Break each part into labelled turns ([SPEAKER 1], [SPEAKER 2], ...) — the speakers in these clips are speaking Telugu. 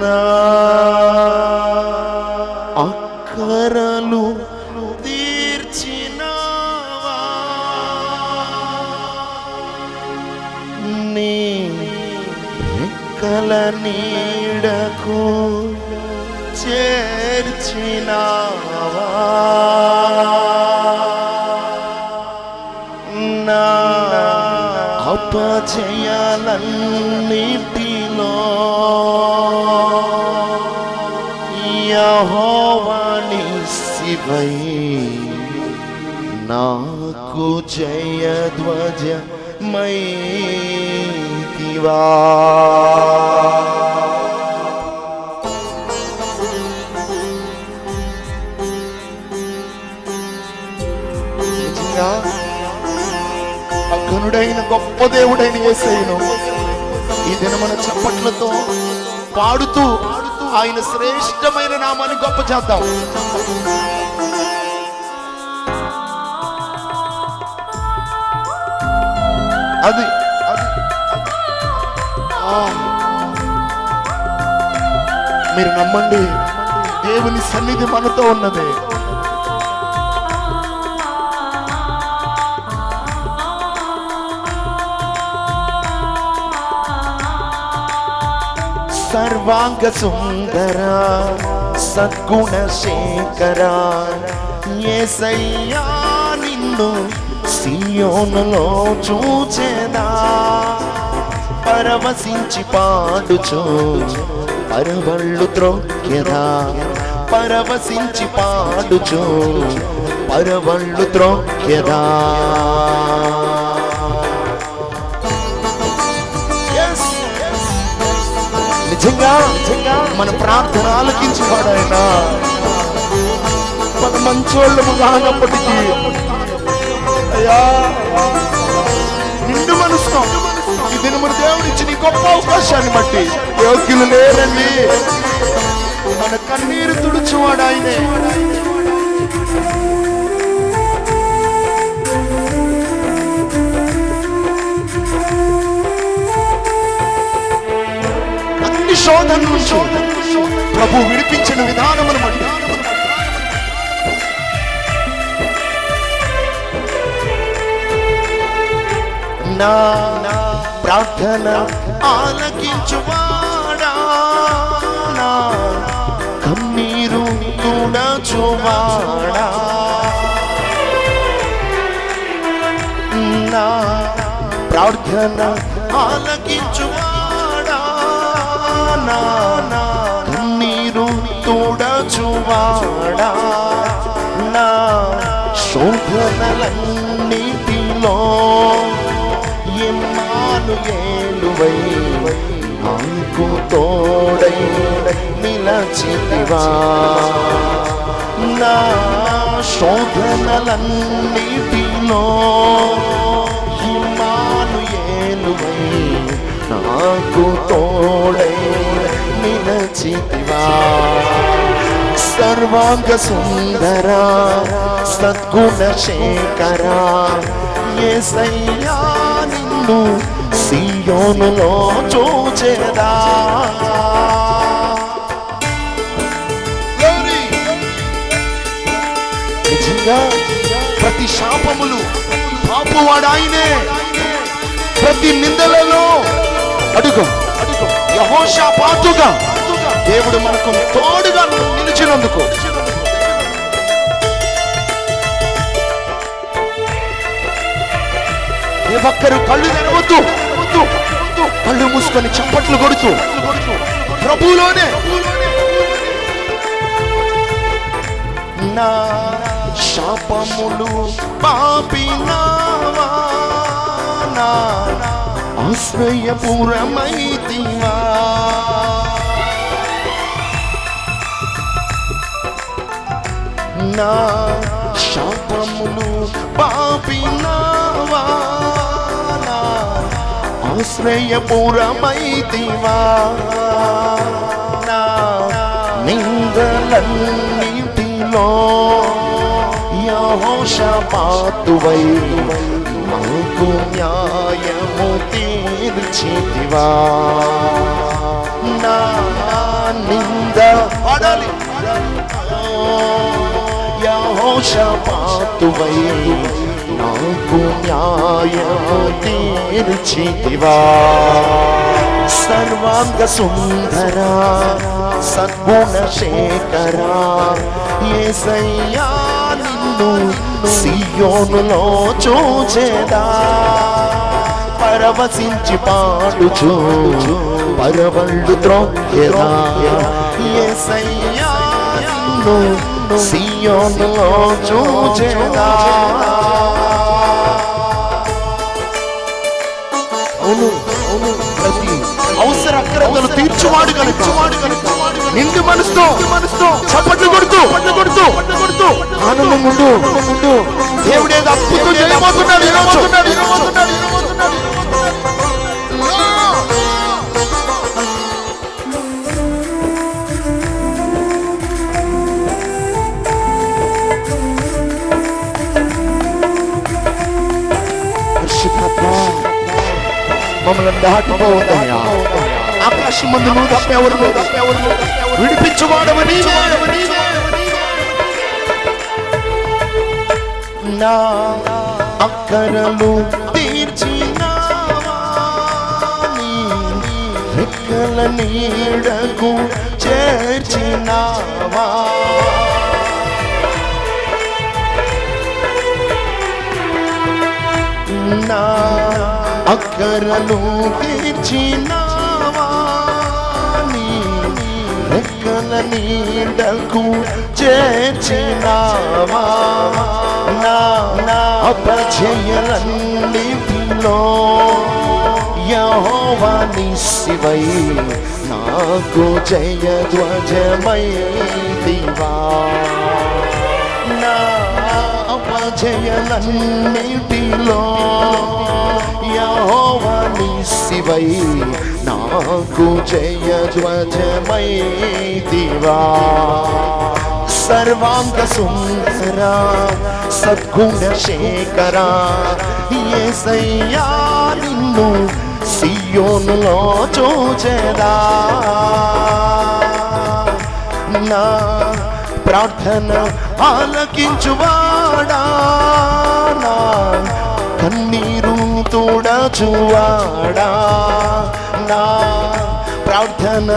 [SPEAKER 1] నా అక్కరలు తీర్చిన నీ రెక్కల నీడకు చేర్చినావా? నా అపజయాలన్నిటిలో శివై నాకు జయధ్వజ మైతివా అఘనుడైన గొప్ప దేవుడైన యేసయ్యను ఈ దినమున చప్పట్లతో పాడుతూ ఆయన శ్రేష్టమైన నామాన్ని గొప్ప చేద్దాం. అది మీరు నమ్మండి దేవుని సన్నిధి మనతో ఉన్నది. సర్వాంగ సుందర సద్గుణ శేఖర. ఏసయ్యా నిన్ను సియోనులో చూచేదా? పరవశించి పాడుచు పరవళ్ళు త్రొక్కెదా? పరవశించి పాడుచు పరవళ్ళు త్రొక్కెదా? మన ప్రార్థన ఆలకించేవాడు ఆయన మన మంచోళ్ళము కానప్పటికీ అయ్యా నిండు మనసు ఈ దినమున దేవుడు ఇచ్చిన గొప్ప అవకాశాన్ని బట్టి యోగ్యులు లేరండి. మన కన్నీరు తుడుచువాడు ఆయనే అన్ని శోధన నుంచి ప్రభు విడిపించిన విధానమును బట్టి. నా ప్రార్థన ఆలకించువాడా? నా కన్నీరు చూవాడా నా ప్రార్థన ఆలకించువా నీరు తుడచువాడా? నా శోభనలన్నిటిలో ఎమ్మాను ఏలువై నాకు తోడై నిలచితివా? నా శోధనలన్నిటిలో ఇమ్మాను ఏలువై నాకు నిలచితివా సర్వాంగ సుందర సద్గుణ శేఖర. ఏసయ్యా నిన్ను సీయోనులో చూచేదా. నిజంగా ప్రతి శాపములు పాపువాడు ఆయనే ప్రతి నిందలలో అడుగు అడుగు. యహోషా పాతుగా దేవుడు మనకు తోడుగా నిలిచినందుకు. ఏ ఒక్కరు కళ్ళు తెరవద్దు. కళ్ళు మూసుకొని చప్పట్లు కొడుతూ. ప్రభులోనే నా శాపములు పాపినావా? నా ఆశ్రయపురమైతివా? నా శాపములు పాపినావా? నా ఆశ్రయపురమైతివా? నా నిందలన్నిటిలో యహోషపాతువై నాకు న్యాయము తీర్చితివా? నా నింద పడాలి యహోషపాతువై నాకు న్యాయం తీర్చితివా. సర్వాంగ సుందర సద్గుణ శేఖర ఏసయ్యా నిన్ను సియోనులో చూచేదా. పరవశించి పాడుచు పరవళ్ళు త్రోక్యదా ఏసయ్యా నిన్ను సియోనులో చూచేదా అవును అవును ప్రతి అవసర అక్రతలు తీర్చువాడు కనుక నిండు మనసుతో మనసుతో చప్పట్లు కొడుతూ పట్టు కొడుతూ పట్టు కొడుతూ ఆనందం ముందు ఉండు దేవుడేదో అప్పుతో చేయబోతున్నాడు ఈరోజు మమ్మల్ని దాటిపోవద్దయ్యా ఆకాశం ముందు నువ్వు తప్ప ఎవరు విడిపించుకోవడమని నా అక్కరలు రెక్కల నీడకు చేర్చినావా నా అక్కరలు తీర్చినావా రెక్కల నీడకు చేర్చినావా? నా నా అపజయలన్నిటిలో యహోవా నిశివై నాకు జయ ధ్వజమై దివా. అపజయలన్నిటిలో యహోవని శివై. నాకు జయ దివా. సర్వాంగ సుందర సద్గుణ శేఖర ఏసయ్యా నిన్ను సియోనులో చూచెదా. నా ప్రార్థన ఆలకించువాడా? నా కన్నీరు తోడచువాడా? నా ప్రార్థన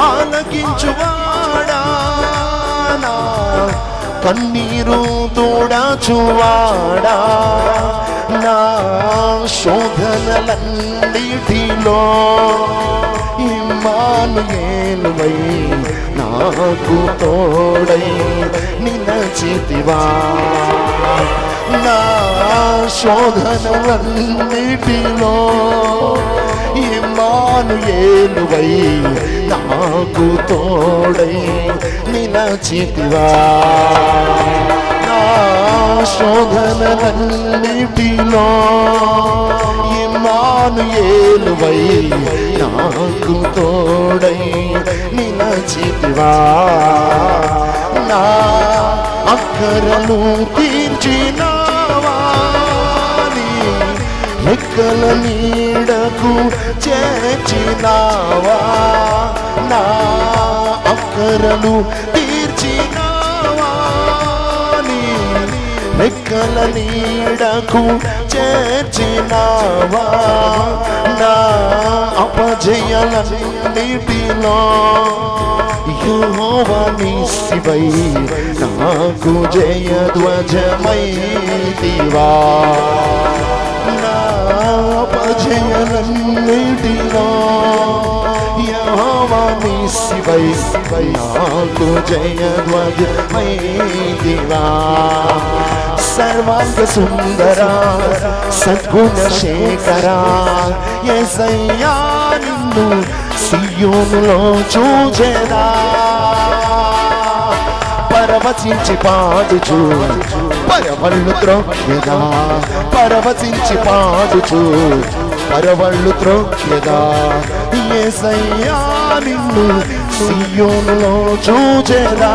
[SPEAKER 1] ఆలకించువాడా? నా కన్నీరు తోడచువాడా? నా శోధనలన్నిటిలో ఇమ్మాను ఇమ్మానుయేలువై నాకు తోడై నిలచితివా? నా శోధనలన్నిటిలో ఇమ్మానుయేలువై నాకు తోడై నిలచితివా? నా శోధనలన్నిటిలో ఇమ్మానుయేలువై నాకు తోడై నిలచితివా? నా అక్కరను తీర్చినావా? నీ నీడకు చేర్చినావా? నా అక్కరను తీ రెక్కల నీడకు చేర్చినావా? నా అపజయలన్నిటిలో యువని శివై నాకు జయ ధ్వజమై దివా నా అపజయలన్నిటిలో యెహోవా శివై నాకు జయ ధ్వజమై దివా సర్వాంగ సుందర సద్గుణ శేఖర ఎసయ్యా నిన్ను సియోనులో చూచేదా పరవచించి పాడుచు పరవళ్ళు త్రోక్యదా పరవచించి పాడుచు పరవళ్ళు త్రోక్యదా ఏసయ్యా నిన్ను సియోనులో చూచెదా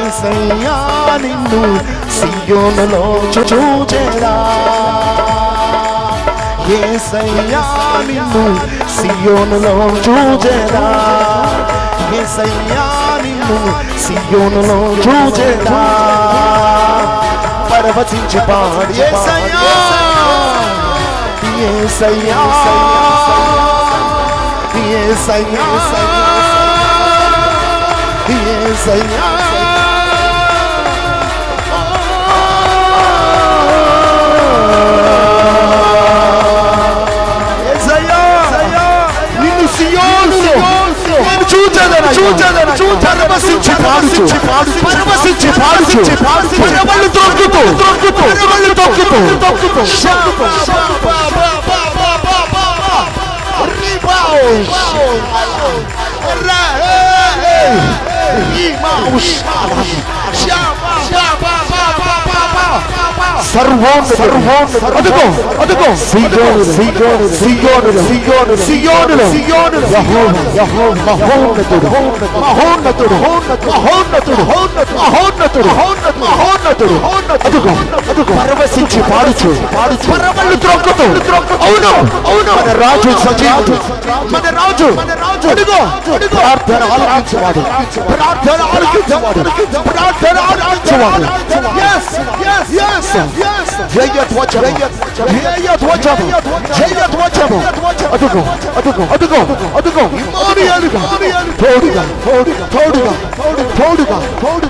[SPEAKER 1] ఏసయ్యా నిన్ను సియోనులో చూ- చూచెదా ఏసయ్యా నిన్ను సియోనులో చూచెదా ఏసయ్యా నిన్ను సియోనులో చూచేదా పరవశించి పాడి ఏసయ్యా! ఏసయ్యా! ఏసయ్యా! ఏసయ్యా! పరవశించి పాడుచు పరవశించి పాడుచు పరవళ్ళు తొక్కుతూ తొక్కుతూ పరవళ్ళు తొక్కుతూ తొక్కుతూ శాప శాప సర్వోన్ సర్వోన్ అదుగో అదుగో సియోను సియోను సియోను సియోను సియోను సియోను యెహోవా యెహోవా మహోన్నతుడు మహోన్నతుడు మహోన్నతుడు మహోన్నతుడు మహోన్నతుడు అదుగో అదుగో పరవశించి పాడుచు పాడుచు పరవళ్ళు త్రొక్కుతూ అవును అవును మన రాజు సజీవుడు మన రాజు మన రాజు అడుగో ప్రార్థన ఆలకించేవాడు ప్రార్థన ఆలకించేవాడు ప్రార్థన ఆలకించేవాడు yes yes yes yes జయధ్వజము జయధ్వజము జయధ్వజము అదుగో అదుగో అదుగో అదుగో ఇమానుయేలుగా తోడుగా తోడుగా తోడుగా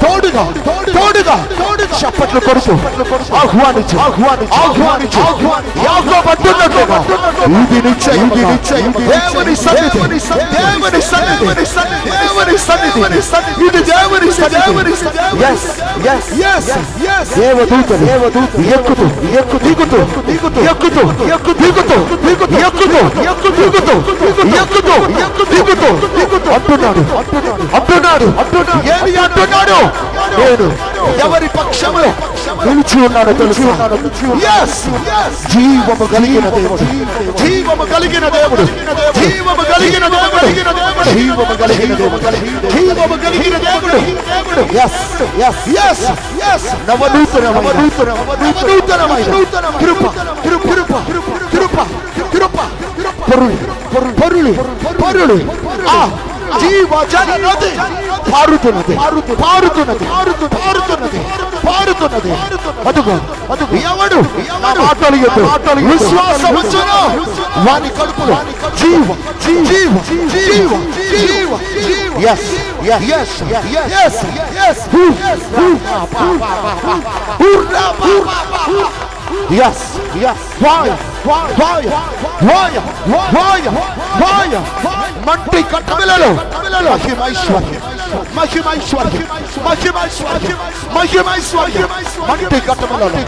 [SPEAKER 1] తోడుగా తోడుగా తోడుగా చప్పట్లు కొడుతూ ఆహ్వానించు ఆహ్వానించు ఆహ్వానించు యాకోబు అంటున్నట్లుగా ఇది నిశ్చయం ఇది నిశ్చయం దేవుని సన్నిధి దేవుని సన్నిధి దేవుని సన్నిధి ఇది దేవుని దేవుని yes yes yes yes దేవదూతలు దేవదూతలు ఎక్కుతూ ఎక్కు దిగుతూ దిగుతూ ఎక్కుతూ ఎక్కు దిగుతూ దిగుతూ ఎక్కుతూ ఎక్కు దిగుతూ ఎక్కుతూ ఎక్కు దిగుతూ దిగుతూ అంటున్నాడు అంటున్నాడు అంటున్నాడు ఏమి అంటున్నాడు నేను ఎవరి పక్షములో నిలిచి ఉన్నాడో తెలుసు Yes, yes. జీవము కలిగిన దేవుడు జీవము కలిగిన దేవుడు జీవము కలిగిన దేవుడు జీవము కలిగిన దేవుడు జీవము కలిగిన దేవుడు yes yes yes yes నవనూతన నవనూతన నవనూతనమైన కృప కృప కృప కృప కృప పరులు పరులు పరులు ఆ జీవ జల నది పారుతున్నది. పారుతున్నది. పారుతున్నది. పారుతున్నది. అదుగో అదుగో ఎవడు? మాటలు ఎత్తు విశ్వాసం వచ్చును వాని కడుపులో జీవ జీవ జీవ జీవ yes yes yes yes yes yes yes fire fire fire fire fire మంటి కట్టబిలలో മട്ടിക്കട്ടമില്ലല്ലോ മഹിമൈശ്വര്യം മഹിമൈശ്വര്യം മഹിമൈശ്വര്യം മഹിമൈശ്വര്യം മട്ടിക്കട്ടമില്ലല്ലോ